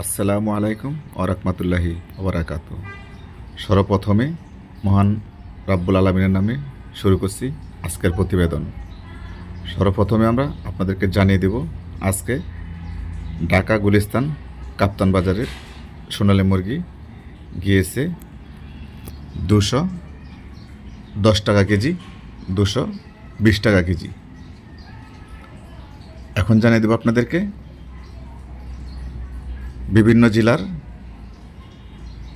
আসসালামু আলাইকুম ওরহমতুল্লাহি ওবরাকাত সর্বপ্রথমে মহান রাব্বুল আলমিনের নামে শুরু করছি আজকের প্রতিবেদন। সর্বপ্রথমে আমরা আপনাদেরকে জানিয়ে দেব, আজকে ঢাকা গুলিস্তান কাপ্তান বাজারের সোনালী মুরগি গিয়েছে দুশো দশ টাকা কেজি, দুশো বিশ টাকা কেজি। এখন জানিয়ে দেবো আপনাদেরকে বিভিন্ন জেলার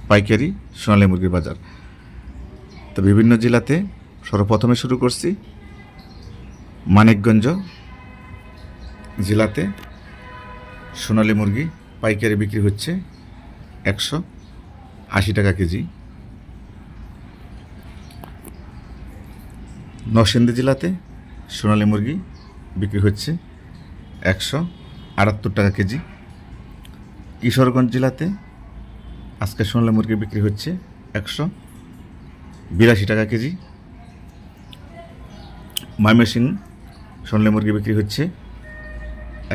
পাইকারি সোনালী মুরগির বাজার। তো বিভিন্ন জেলাতে সর্বপ্রথমে শুরু করছি মানিকগঞ্জ জেলাতে সোনালী মুরগি পাইকারি বিক্রি হচ্ছে একশো আশি টাকা কেজি। নরসিংদী জেলাতে সোনালী মুরগি বিক্রি হচ্ছে একশো আটাত্তর টাকা কেজি। কিশোরগঞ্জ জেলাতে আজকে সোনালী মুরগি বিক্রি হচ্ছে একশো বিরাশি টাকা কেজি। ময়মনসিং সোনালী মুরগি বিক্রি হচ্ছে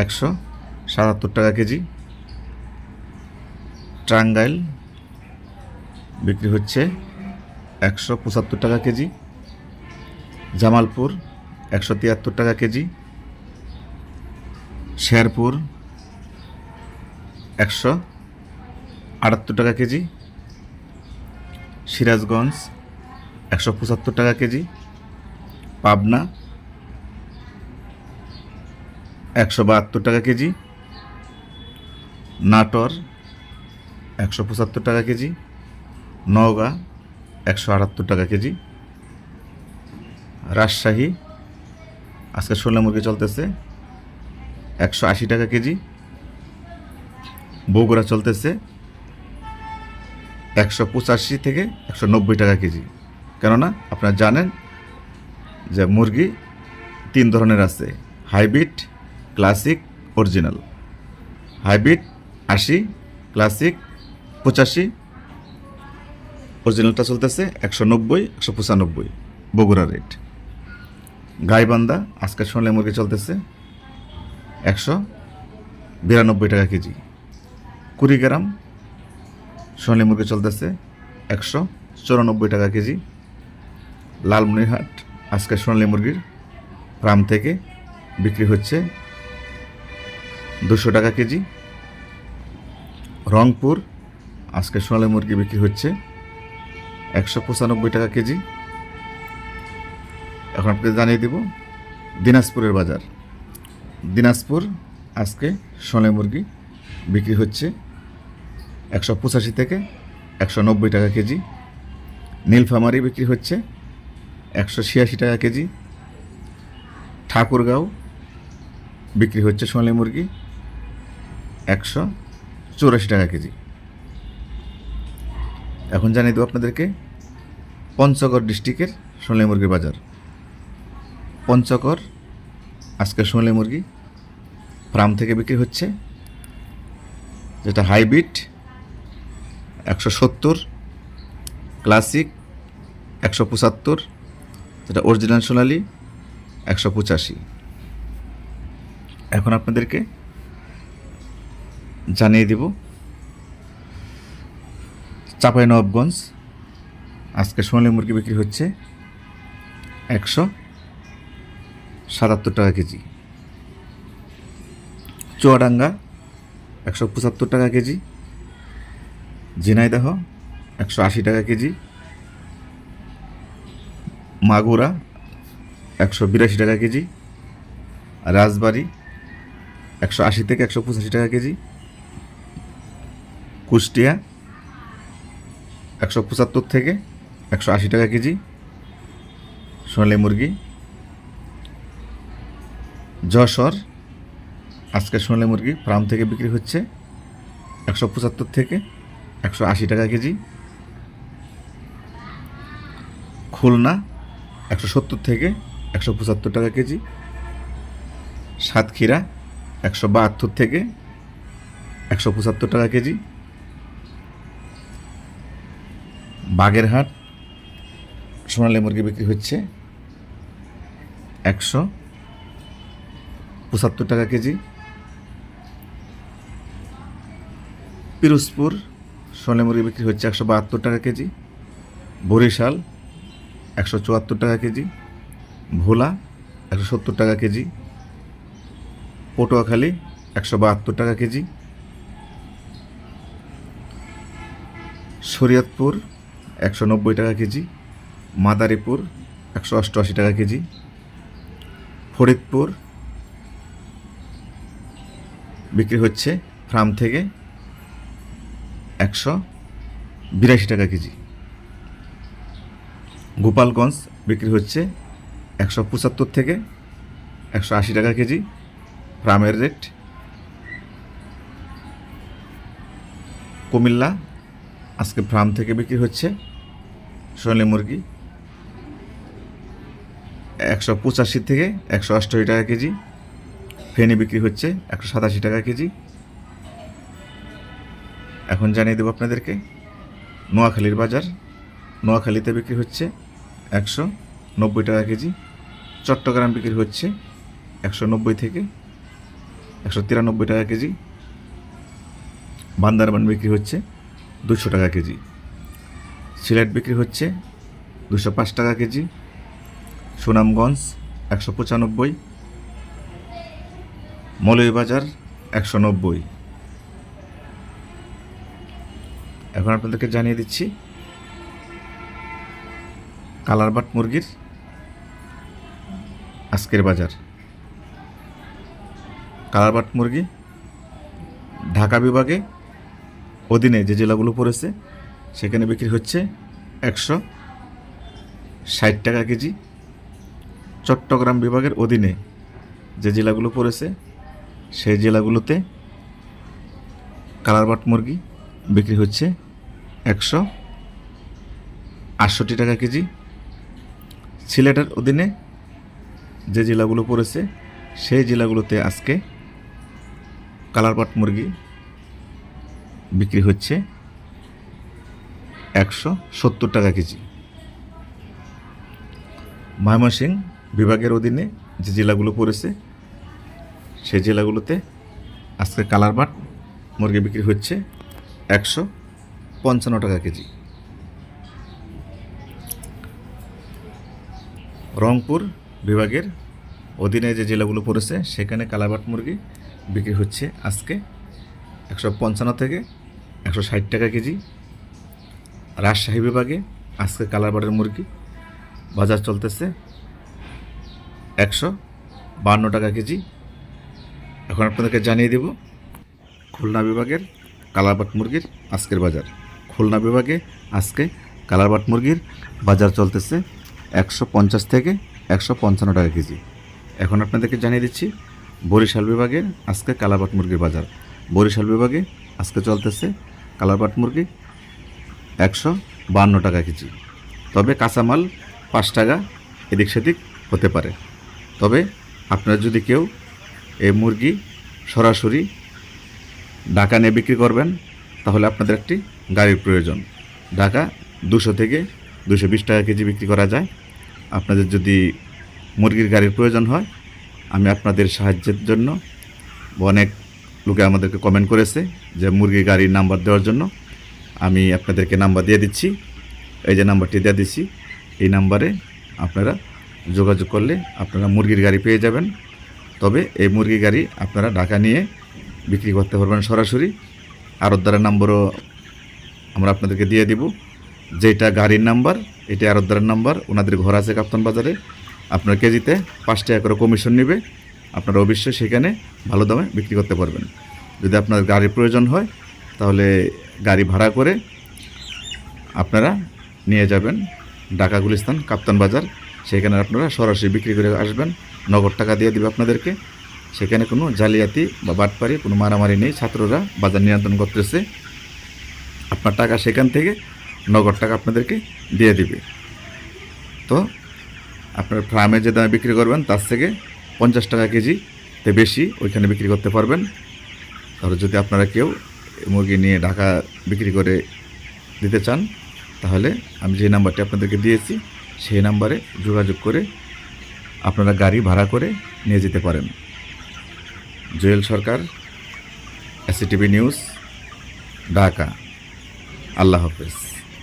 একশো সাতাত্তর টাকা কেজি। টাঙ্গাইল বিক্রি হচ্ছে একশো পঁচাত্তর টাকা কেজি। জামালপুর একশো তিয়াত্তর টাকা কেজি। শেরপুর একশো আটাত্তর টাকা কেজি। সিরাজগঞ্জ একশো পঁচাত্তর টাকা কেজি। পাবনা একশো বাহাত্তর টাকা কেজি। নাটোর একশো পঁচাত্তর টাকা কেজি। নওগাঁ একশো আটাত্তর টাকা কেজি। রাজশাহী আজকে ষোলো মুরগি চলতেছে একশো আশি টাকা কেজি। বগুড়া চলতেছে একশো পঁচাশি থেকে একশো নব্বই টাকা কেজি। কেননা আপনারা জানেন যে মুরগি তিন ধরনের আছে, হাইব্রিড, ক্লাসিক, অরিজিনাল। হাইব্রিড আশি, ক্লাসিক পঁচাশি, অরিজিনালটা চলতেছে একশো নব্বই, একশো পঁচানব্বই, বগুড়া রেট। গাইবান্ধা আজকে সোনালী মুরগি চলতেছে একশো বিরানব্বই টাকা কেজি। কুড়িগ্রাম সোনালী মুরগি চলতেছে একশো চুরানব্বই টাকা কেজি। লালমনিরহাট, আজকে সোনালী মুরগির ফার্ম থেকে বিক্রি হচ্ছে দুশো টাকা কেজি। রংপুর, আজকে সোনালী মুরগি বিক্রি হচ্ছে একশো পঁচানব্বই টাকা কেজি। এখন আপনাকে জানিয়ে দেব দিনাজপুরের বাজার। দিনাজপুর, আজকে সোনালী মুরগি বিক্রি হচ্ছে একশো পঁচাশি থেকে একশো নব্বই টাকা কেজি। নীলফামারি বিক্রি হচ্ছে একশো ছিয়াশি টাকা কেজি। ঠাকুরগাঁও বিক্রি হচ্ছে সোনালী মুরগি একশো চৌরাশি টাকা কেজি। এখন জানিয়ে দেবো আপনাদেরকে পঞ্চগড় ডিস্ট্রিক্টের সোনালী মুরগির বাজার। পঞ্চগড় আজকে সোনালী মুরগি ফার্ম থেকে বিক্রি হচ্ছে, যেটা হাইব্রিড একশো সত্তর, ক্লাসিক একশো পঁচাত্তর, যেটা অরিজিনাল সোনালি একশো পঁচাশি। এখন আপনাদেরকে জানিয়ে দেব চাপাই নবাবগঞ্জ আজকে সোনালি মুরগি বিক্রি হচ্ছে একশো সাতাত্তর টাকা কেজি। চুয়াডাঙ্গা একশো পঁচাত্তর টাকা কেজি। ঝিনাইদহ একশো আশি টাকা কেজি। মাগুরা, একশো বিরাশি টাকা কেজি। রাজবাড়ি, একশো আশি থেকে একশো পঁচাশি টাকা কেজি। কুষ্টিয়া, একশো পঁচাত্তর থেকে একশো আশি টাকা কেজি। সোনালি মুরগি। যশোর, আজকে সোনালী মুরগি ফার্ম থেকে বিক্রি হচ্ছে একশো পঁচাত্তর থেকে একশো আশি টাকা কেজি। খুলনা একশো সত্তর থেকে একশো পঁচাত্তর টাকা কেজি। সাতক্ষীরা একশো বাহাত্তর থেকে একশো পঁচাত্তর টাকা কেজি। বাগেরহাট সোনালী মুরগি বিক্রি হচ্ছে একশো পঁচাত্তর টাকা কেজি। পিরোজপুর সোনালী মুরগি বিক্রি হচ্ছে একশো বাহাত্তর টাকা কেজি, বরিশাল একশো চুয়াত্তর টাকা কেজি, ভোলা একশো সত্তর টাকা কেজি, পটুয়াখালী একশো বাহাত্তর টাকা কেজি, শরীয়তপুর একশো নব্বই টাকা কেজি, মাদারীপুর একশো অষ্টআশি টাকা কেজি, ফরিদপুর বিক্রি হচ্ছে ফার্ম থেকে একশো বিরাশি টাকা কেজি। গোপালগঞ্জ বিক্রি হচ্ছে একশো পঁচাত্তর থেকে একশো আশি টাকা কেজি ফার্মের রেট। কুমিল্লা আজকে ফার্ম থেকে বিক্রি হচ্ছে সোনালি মুরগি একশো পঁচাশি থেকে একশো অষ্টআশি টাকা কেজি, ফেনি বিক্রি হচ্ছে একশো সাতাশি টাকা কেজি। এখন জানিয়ে দেবো আপনাদেরকে। নোয়াখালীর বাজার। নোয়াখালীতে বিক্রি হচ্ছে একশো নব্বই টাকা কেজি। চট্টগ্রাম বিক্রি হচ্ছে একশো নব্বই থেকে একশো তিরানব্বই টাকা কেজি। বান্দারবান বিক্রি হচ্ছে দুশো টাকা কেজি। সিলেট বিক্রি হচ্ছে দুশো পাঁচ টাকা কেজি। সুনামগঞ্জ একশো পঁচানব্বই। মৌলভীবাজার একশো নব্বই। এখন আপনাদেরকে জানিয়ে দিচ্ছি, কালারবাট মুরগির আজকের বাজার। কালারবাট মুরগি ঢাকা বিভাগে অধীনে যে জেলাগুলো পড়েছে, সেখানে বিক্রি হচ্ছে একশো ষাট টাকা কেজি। চট্টগ্রাম বিভাগের অধীনে যে জেলাগুলো পড়েছে, সেই জেলাগুলোতে কালারবাট মুরগি বিক্রি হচ্ছে একশো আটষট্টি টাকা কেজি। সিলেটের অধীনে যে জেলাগুলো পড়েছে, সেই জেলাগুলোতে আজকে কালারবাট মুরগি বিক্রি হচ্ছে একশো সত্তর টাকা কেজি। ময়মনসিং বিভাগের অধীনে যে জেলাগুলো পড়েছে, সেই জেলাগুলোতে আজকে কালারবাট মুরগি বিক্রি হচ্ছে একশো পঞ্চান্ন টাকা কেজি। রংপুর বিভাগের অধীনে যে জেলাগুলো পড়েছে, সেখানে কালারবাট মুরগি বিক্রি হচ্ছে আজকে একশো পঞ্চান্ন থেকে একশো ষাট টাকা কেজি। রাজশাহী বিভাগে আজকে কালারবাটের মুরগি বাজার চলতেছে একশো বান্ন টাকা কেজি। এখন আপনাদেরকে জানিয়ে দেব, খুলনা বিভাগের কালারবাট মুরগির আজকের বাজার। খুলনা বিভাগে আজকে কালারবাট মুরগির বাজার চলতেছে একশো পঞ্চাশ থেকে একশো পঞ্চান্ন টাকা কেজি। এখন আপনাদেরকে জানিয়ে দিচ্ছি, বরিশাল বিভাগের আজকে কালারবাট মুরগির বাজার। বরিশাল বিভাগে আজকে চলতেছে কালারবাট মুরগি একশো বান্ন টাকা কেজি। তবে কাঁচামাল পাঁচ টাকা এদিক সেদিক হতে পারে। তবে আপনারা যদি কেউ এই মুরগি সরাসরি ঢাকা নিয়ে বিক্রি করবেন, তাহলে আপনাদের একটি গাড়ির প্রয়োজন। ঢাকা দুশো থেকে দুশো বিশ টাকা কেজি বিক্রি করা যায়। আপনাদের যদি মুরগির গাড়ির প্রয়োজন হয়, আমি আপনাদের সাহায্যের জন্য অনেক লোকে আমাদেরকে কমেন্ট করেছে যে মুরগির গাড়ির নাম্বার দেওয়ার জন্য। আমি আপনাদেরকে নাম্বার দিয়ে দিচ্ছি। এই যে নাম্বারটি দিয়ে দিচ্ছি, এই নাম্বারে আপনারা যোগাযোগ করলে আপনারা মুরগির গাড়ি পেয়ে যাবেন। তবে এই মুরগি গাড়ি আপনারা ঢাকা নিয়ে বিক্রি করতে পারবেন সরাসরি। আরতদারের নাম্বারও আমরা আপনাদেরকে দিয়ে দিব। যেটা গাড়ির নাম্বার এটা আরতদারের নাম্বার। ওনাদের ঘর আছে কাপ্তান বাজারে। আপনার কেজিতে পাঁচ টাকা করে কমিশন নেবে। আপনারা অবশ্যই সেখানে ভালো দামে বিক্রি করতে পারবেন। যদি আপনার গাড়ির প্রয়োজন হয়, তাহলে গাড়ি ভাড়া করে আপনারা নিয়ে যাবেন ঢাকা গুলিস্তান কাপ্তান বাজার। সেখানে আপনারা সরাসরি বিক্রি করে আসবেন। নগদ টাকা দিয়ে দিবে আপনাদেরকে। সেখানে কোনো জালিয়াতি বা বাটপারি কোনো মারামারি নেই। ছাত্ররা বাজার নিয়ন্ত্রণ করতেছে। আপনার টাকা সেখান থেকে, নগদ টাকা আপনাদেরকে দিয়ে দিবে। তো আপনার ফার্মে যে দামে বিক্রি করবেন, তার থেকে পঞ্চাশ টাকা কেজি তে বেশি ওইখানে বিক্রি করতে পারবেন। তাহলে যদি আপনারা কেউ মুরগি নিয়ে ঢাকা বিক্রি করে দিতে চান, তাহলে আমি যে নাম্বারটি আপনাদেরকে দিয়েছি, সেই নাম্বারে যোগাযোগ করে আপনারা গাড়ি ভাড়া করে নিয়ে যেতে পারেন। Jewel Sarkar ACTV news Dhaka. আল্লাহ হাফেজ।